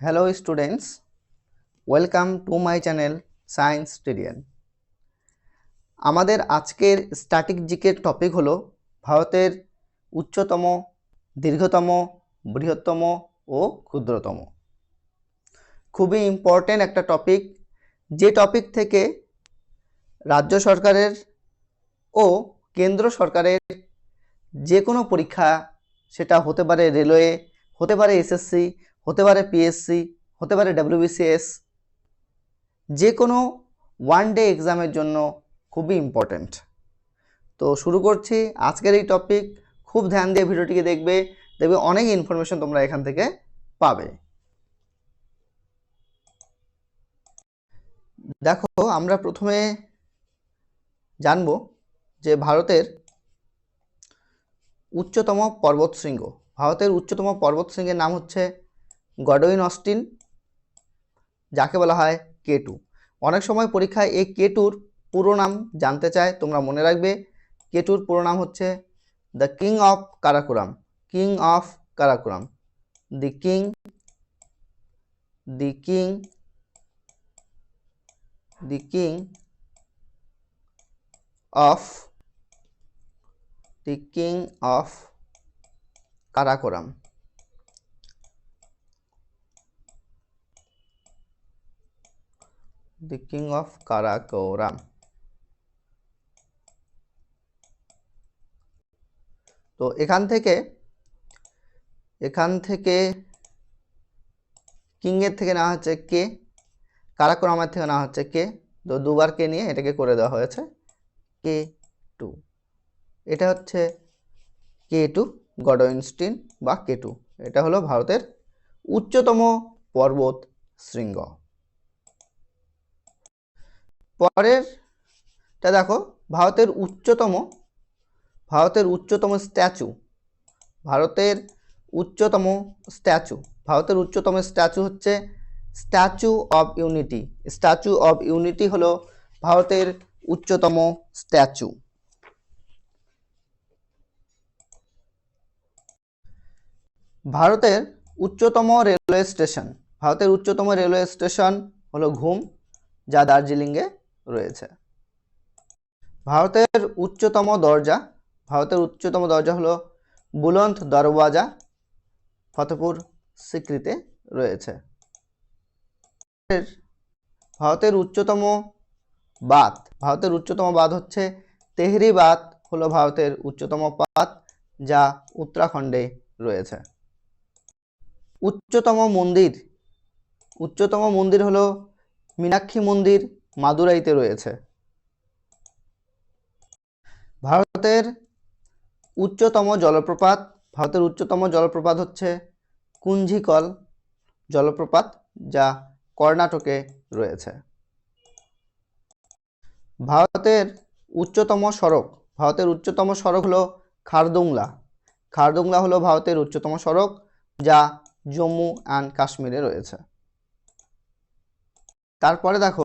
Hello students, welcome to my channel Science Terian. আমাদের আজকের static জিকের টপিক হলো ভারতের উচ্চতম দীর্ঘতম বৃহত্তম ও ক্ষুদ্রতম খুবই ইম্পর্টেন্ট একটা টপিক যে টপিক থেকে রাজ্য সরকারের ও কেন্দ্র সরকারের যে কোনো পরীক্ষা সেটা হতে পারে রেলওয়ে হতে পারে এসএসসি হতে পারে পিএসসি হতে পারে ডাব্লিউবিসিএস যে কোনো ওয়ান ডে এক্সামের জন্য খুবই ইম্পর্ট্যান্ট তো শুরু করছি আজকের এই টপিক খুব ধ্যান দিয়ে ভিডিওটিকে দেখবে দেখবে অনেক ইনফরমেশন তোমরা এখান থেকে পাবে। দেখো, আমরা প্রথমে জানব যে ভারতের উচ্চতম পর্বতশৃঙ্গ, ভারতের উচ্চতম পর্বতশৃঙ্গের নাম হচ্ছে গডউইন অস্টিন, যাকে বলা হয় কে টু অনেক সময় পরীক্ষায় এই কে টুর পুরো নাম জানতে চায়, তোমরা মনে রাখবে কে টুর পুরো নাম হচ্ছে the king of Karakoram king of Karakoram the king the king the king of the king of Karakoram the king of Karakoram তো এখান থেকে এখান থেকে কিংয়ের থেকে নেওয়া হচ্ছে কে? কারাকোরামের থেকে নেওয়া হচ্ছে কে? তো দুবার কে নিয়ে এটাকে করে দেওয়া হয়েছে কে টু। এটা হচ্ছে কে টু গডওয়েনস্টিন বা কে টু। এটা হলো ভারতের উচ্চতম পর্বত শৃঙ্গ। পরেরটা দেখো, ভারতের উচ্চতম ভারতের উচ্চতম স্ট্যাচু, ভারতের উচ্চতম স্ট্যাচু, ভারতের উচ্চতম স্ট্যাচু হচ্ছে Statue of Unity. Statue of Unity হলো ভারতের উচ্চতম স্ট্যাচু। ভারতের উচ্চতম রেলওয়ে স্টেশন, ভারতের উচ্চতম রেলওয়ে স্টেশন হলো ঘুম, যা দার্জিলিংয়ে রয়েছে। ভারতের উচ্চতম দরজা, ভারতের উচ্চতম দরজা হলো বুলন্ত দরওয়াজা ফতেপুর সিক্রিতে রয়েছে। ভারতের উচ্চতম বাঁধ, ভারতের উচ্চতম বাঁধ হচ্ছে তেহরি বাঁধ, হলো ভারতের উচ্চতম বাঁধ যা উত্তরাখণ্ডে রয়েছে। উচ্চতম মন্দির উচ্চতম মন্দির হলো মীনাক্ষী মন্দির মাদুরাইতে রয়েছে। ভারতের উচ্চতম জলপ্রপাত, ভারতের উচ্চতম জলপ্রপাত হচ্ছে কুঞ্জিকল জলপ্রপাত, যা কর্ণাটকে রয়েছে। ভারতের উচ্চতম সড়ক, ভারতের উচ্চতম সড়ক হলো খারদুংলা। খারদুংলা হলো ভারতের উচ্চতম সড়ক, যা জম্মু অ্যান্ড কাশ্মীরে রয়েছে। তারপরে দেখো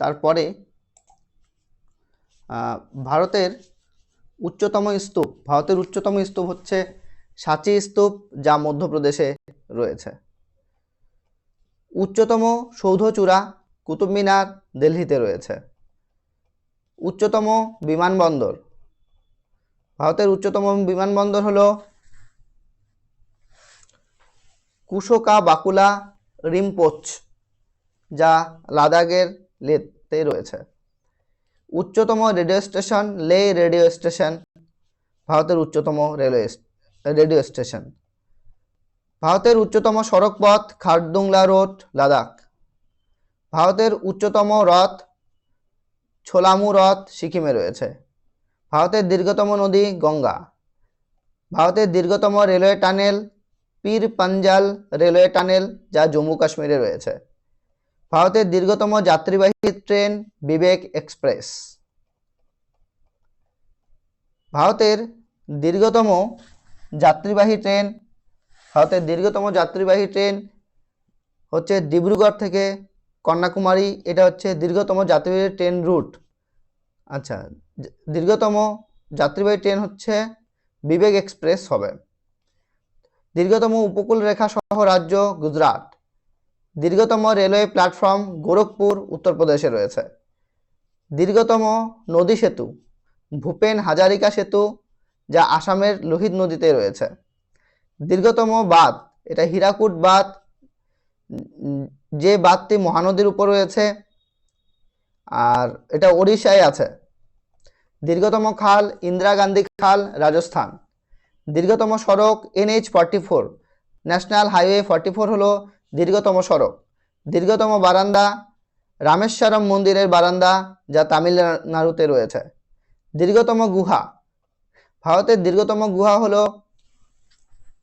তারপরে ভারতের উচ্চতম স্তূপ, ভারতের উচ্চতম স্তূপ হচ্ছে সাঁচি স্তূপ যা মধ্যপ্রদেশে রয়েছে। উচ্চতম সৌধচূড়া কুতুব মিনার দিল্লিতে রয়েছে। উচ্চতম বিমানবন্দর, ভারতের উচ্চতম বিমানবন্দর হলো কুশোকা বাকুলা রিমপোচ, যা লাদাখের লেতে রয়েছে। উচ্চতম radio station, Leh radio station, ভারতের উচ্চতম রেলওয়ে রেডিও স্টেশন। ভারতের উচ্চতম সড়ক পথ খারদুংলা রোড, লাদাখ। ভারতের উচ্চতম রথ, ছোলামু রথ, সিকিমে রয়েছে। ভারতের দীর্ঘতম নদী, গঙ্গা। ভারতের দীর্ঘতম রেলওয়ে টানেল, পীর পাঞ্জাল রেলওয়ে টানেল, যা জম্মু কাশ্মীরে রয়েছে। ভারতের দীর্ঘতম যাত্রীবাহী ট্রেন বিবেক এক্সপ্রেস। ভারতের দীর্ঘতম যাত্রীবাহী ট্রেন, ভারতের দীর্ঘতম যাত্রীবাহী ট্রেন হচ্ছে ডিব্রুগড় থেকে কন্যাকুমারী, এটা হচ্ছে দীর্ঘতম যাত্রীবাহী ট্রেন রুট। আচ্ছা দীর্ঘতম যাত্রীবাহী ট্রেন হচ্ছে বিবেক এক্সপ্রেস হবে। দীর্ঘতম উপকূল রেখা সহ রাজ্য গুজরাট। দীর্ঘতম রেলওয়ে প্ল্যাটফর্ম গোরখপুর উত্তরপ্রদেশে রয়েছে। দীর্ঘতম নদী সেতু, ভূপেন হাজারিকা সেতু, যা আসামের লোহিত নদীতে রয়েছে। দীর্ঘতম বাঁধ, এটা হীরাকুট বাঁধ, যে বাঁধটি মহানদীর উপর রয়েছে, আর এটা ওড়িশায় আছে। দীর্ঘতম খাল, ইন্দিরা গান্ধী খাল, রাজস্থান। দীর্ঘতম সড়ক, NH forty four, national highway forty four হলো দীর্ঘতম সড়ক। দীর্ঘতম বারান্দা, রামেশ্বরম মন্দিরের বারান্দা যা তামিলনাড়ুতে রয়েছে। দীর্ঘতম গুহা। ভারতের দীর্ঘতম গুহা হলো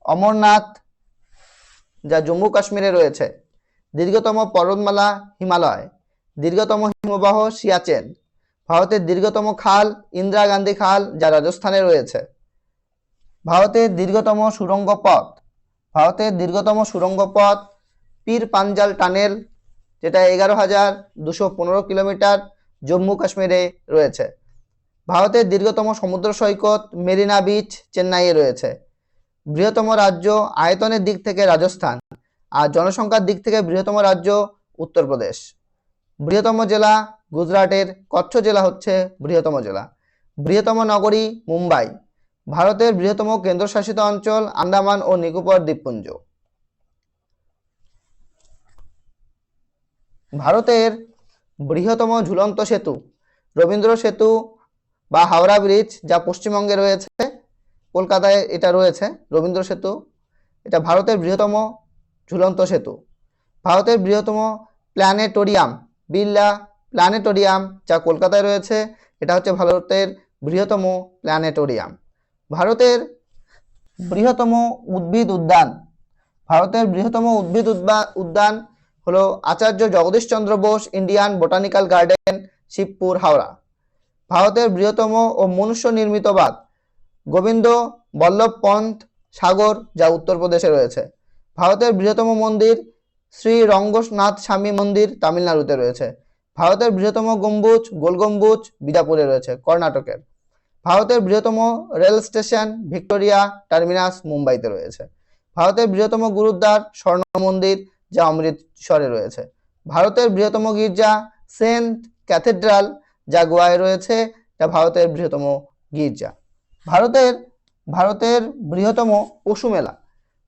অমরনাথ, যা জম্মু কাশ্মীরে রয়েছে। দীর্ঘতম পর্বতমালা হিমালয়। দীর্ঘতম হিমবাহ সিয়াচেন। ভারতের দীর্ঘতম খাল ইন্দিরা গান্ধী খাল যা রাজস্থানে রয়েছে। ভারতের দীর্ঘতম সুড়ঙ্গ পথ। ভারতের দীর্ঘতম সুড়ঙ্গ পথ পীর পাঞ্জাল টানেল, যেটা এগারো হাজার দুশো পনেরো কিলোমিটার জম্মু কাশ্মীরে রয়েছে। ভারতের দীর্ঘতম সমুদ্র সৈকত মেরিনা বিচ চেন্নাইয়ে রয়েছে। বৃহত্তম রাজ্য আয়তনের দিক থেকে রাজস্থান আর জনসংখ্যার দিক থেকে বৃহত্তম রাজ্য উত্তরপ্রদেশ। বৃহত্তম জেলা গুজরাটের কচ্ছ জেলা হচ্ছে বৃহত্তম জেলা। বৃহত্তম নগরী মুম্বাই, ভারতের বৃহত্তম কেন্দ্রশাসিত অঞ্চল আন্দামান ও নিকোবর দ্বীপপুঞ্জ। ভারতের বৃহত্তম ঝুলন্ত সেতু, রবীন্দ্র সেতু বা হাওড়া ব্রিজ যা পশ্চিমবঙ্গে রয়েছে, কলকাতায় এটা রয়েছে, রবীন্দ্র সেতু, এটা ভারতের বৃহত্তম ঝুলন্ত সেতু। ভারতের বৃহত্তম প্ল্যানেটোরিয়াম, বিড়লা প্ল্যানেটোরিয়াম যা কলকাতায় রয়েছে, এটা হচ্ছে ভারতের বৃহত্তম প্ল্যানেটোরিয়াম। ভারতের বৃহত্তম উদ্ভিদ উদ্যান, ভারতের বৃহত্তম উদ্ভিদ উদ্যান হলো Acharya Jagadishchandra Bose Indian botanical garden Shibpur Howrah. ভারতের বৃহত্তম ও মনুষ্য নির্মিত বাঁধ, গোবিন্দ বল্লভ পন্থ সাগর, যা উত্তরপ্রদেশে রয়েছে। ভারতের বৃহত্তম মন্দির শ্রী রঙ্গনাথ স্বামী মন্দির তামিলনাড়ুতে রয়েছে। ভারতের বৃহত্তম গম্বুজ, গোল গম্বুজ বিজাপুরে রয়েছে, কর্ণাটকের। ভারতের বৃহত্তম রেল স্টেশন ভিক্টোরিয়া টার্মিনাস মুম্বাইতে রয়েছে। ভারতের বৃহত্তম গুরুদ্বার, স্বর্ণ মন্দির যা অমৃতসরে রয়েছে। ভারতের বৃহত্তম গির্জা সেন্ট ক্যাথেড্রাল যা গোয়ায় রয়েছে, যা ভারতের বৃহত্তম গির্জা। ভারতের ভারতের বৃহত্তম পশু মেলা।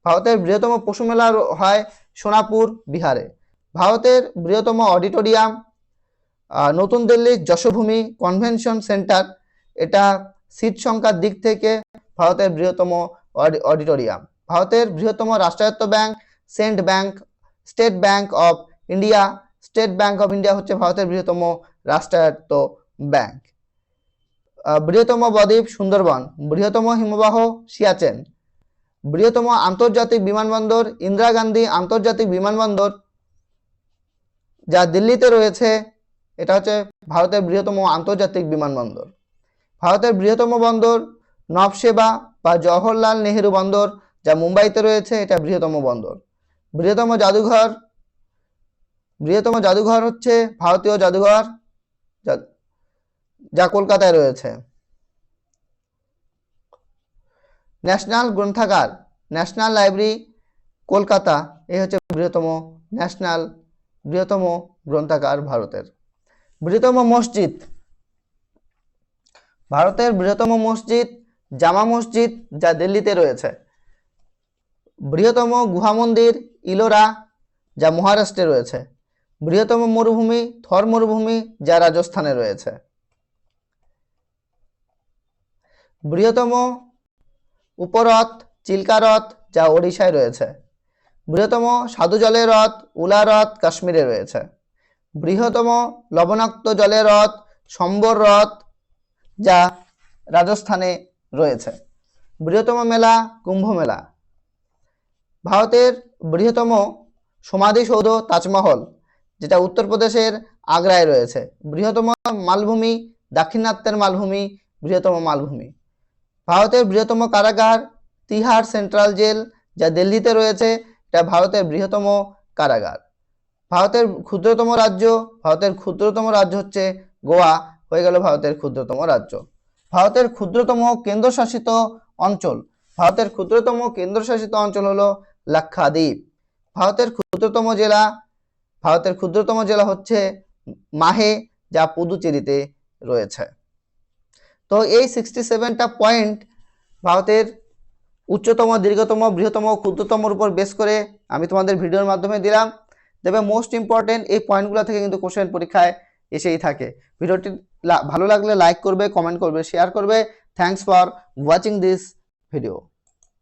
ভারতের বৃহত্তম পশু মেলা হয় সোনাপুর বিহারে। ভারতের বৃহত্তম অডিটোরিয়াম নতুন দিল্লির যশোভূমি কনভেনশন সেন্টার, এটা সিট সংখ্যার দিক থেকে ভারতের বৃহত্তম অডি- অডিটোরিয়াম। ভারতের বৃহত্তম রাষ্ট্রায়ত্ত bank, Saint bank State Bank of India State Bank of India হচ্ছে ভারতের বৃহত্তম রাষ্ট্রায়ত্ত ব্যাংক বৃহত্তম বদ্বীপ সুন্দরবন, বৃহত্তম হিমবাহ সিয়াচেন, বৃহত্তম আন্তর্জাতিক বিমানবন্দর ইন্দিরা গান্ধী আন্তর্জাতিক বিমানবন্দর, যা দিল্লিতে রয়েছে, এটা হচ্ছে ভারতের বৃহত্তম আন্তর্জাতিক বিমানবন্দর। ভারতের বৃহত্তম বন্দর নবসেবা বা জওহরলাল নেহেরু বন্দর, যা মুম্বাইতে রয়েছে, এটা বৃহত্তম বন্দর। বৃহত্তম জাদুঘর বৃহত্তম জাদুঘর হচ্ছে ভারতীয় জাদুঘর, যা- কলকাতায় রয়েছে। ন্যাশনাল গ্রন্থাগার, ন্যাশনাল লাইব্রেরি, কলকাতা, এই হচ্ছে বৃহত্তম ন্যাশনাল, বৃহত্তম গ্রন্থাগার ভারতের। বৃহত্তম মসজিদ, ভারতের বৃহত্তম মসজিদ, জামা মসজিদ যা দিল্লিতে রয়েছে। বৃহত্তম গুহা মন্দির ইলোরা, যা মহারাষ্ট্রে রয়েছে। বৃহত্তম মরুভূমি থর মরুভূমি, যা রাজস্থানে রয়েছে। বৃহত্তম উপরথ চিল্কা রথ যা ওড়িশায় রয়েছে। বৃহত্তম সাধু জলের রথ উলা রথ কাশ্মীরে রয়েছে। বৃহত্তম লবণাক্ত জলের রথ সম্বর রথ যা রাজস্থানে রয়েছে। বৃহত্তম মেলা, কুম্ভ মেলা। ভারতের বৃহত্তম সমাধিসৌধ তাজমহল, যেটা উত্তরপ্রদেশের আগ্রায় রয়েছে। বৃহত্তম মালভূমি, দাক্ষিণাত্যের মালভূমি, বৃহত্তম মালভূমি। ভারতের বৃহত্তম কারাগার, তিহার সেন্ট্রাল জেল, যা দিল্লিতে রয়েছে, এটা ভারতের বৃহত্তম কারাগার। ভারতের ক্ষুদ্রতম রাজ্য, ভারতের ক্ষুদ্রতম রাজ্য হচ্ছে গোয়া, হয়ে গেল ভারতের ক্ষুদ্রতম রাজ্য। ভারতের ক্ষুদ্রতম কেন্দ্রশাসিত অঞ্চল, ভারতের ক্ষুদ্রতম কেন্দ্রশাসিত অঞ্চল হলো লাক্ষাদ্বীপ। ভারতের ক্ষুদ্রতম জেলা, ভারতের ক্ষুদ্রতম জেলা হচ্ছে মাহে, যা পুদুচেরিতে রয়েছে। তো এই সিক্সটি সেভেনটা পয়েন্ট ভারতের উচ্চতম, দীর্ঘতম, বৃহত্তম, ক্ষুদ্রতমর উপর বেস করে আমি তোমাদের ভিডিওর মাধ্যমে দিলাম। তবে মোস্ট ইম্পর্টেন্ট এই পয়েন্টগুলো থেকে কিন্তু কোশ্চেন পরীক্ষায় এসেই থাকে। ভিডিওটি ভালো লাগলে লাইক করবে কমেন্ট করবে শেয়ার করবে। Thanks for watching this video